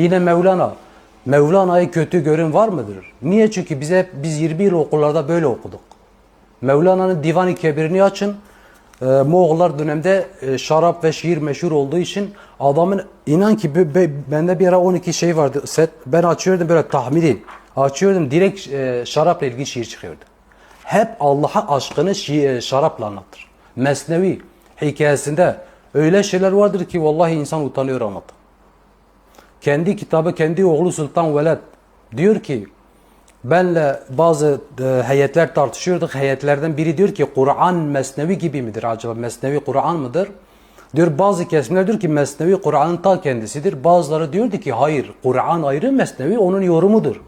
Yine Mevlana. Mevlana'yı kötü görün var mıdır? Niye? Çünkü bize biz 20 yıl okullarda böyle okuduk. Mevlana'nın Divan-ı Kebir'ini açın. Ee, Moğollar dönemde e, şarap ve şiir meşhur olduğu için adamın inan ki be- be- bende bir ara 12 şey vardı set. Ben açıyordum böyle tahmini. Açıyordum direkt e, şarapla ilgili şiir çıkıyordu. Hep Allah'a aşkını şi- e, şarapla anlatır. Mesnevi hikayesinde öyle şeyler vardır ki vallahi insan utanıyor anlatır. Kendi kitabı kendi oğlu Sultan Veled diyor ki benle bazı e, heyetler tartışıyorduk. Heyetlerden biri diyor ki Kur'an Mesnevi gibi midir acaba? Mesnevi Kur'an mıdır? Diyor bazı kesimler diyor ki Mesnevi Kur'an'ın ta kendisidir. Bazıları diyordu ki hayır Kur'an ayrı Mesnevi onun yorumudur.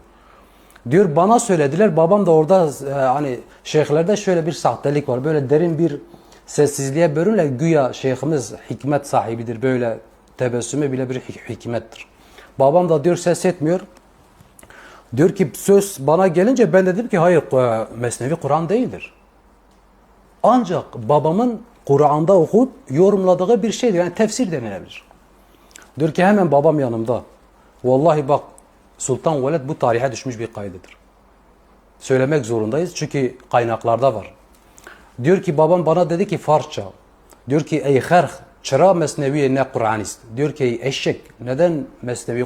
Diyor bana söylediler babam da orada e, hani şeyhlerde şöyle bir sahtelik var. Böyle derin bir sessizliğe bölünle güya şeyhimiz hikmet sahibidir. Böyle tebessümü bile bir hik- hikmettir. Babam da diyor ses etmiyor. Diyor ki söz bana gelince ben dedim ki hayır e, Mesnevi Kur'an değildir. Ancak babamın Kur'an'da okuyup yorumladığı bir şeydir. Yani tefsir denilebilir. Diyor ki hemen babam yanımda. Vallahi bak Sultan Veled bu tarihe düşmüş bir kaydıdır. Söylemek zorundayız çünkü kaynaklarda var. Diyor ki babam bana dedi ki Farsça. Diyor ki ey herh çıra mesnevi ne Kur'anist. Diyor ki eşek neden mesnevi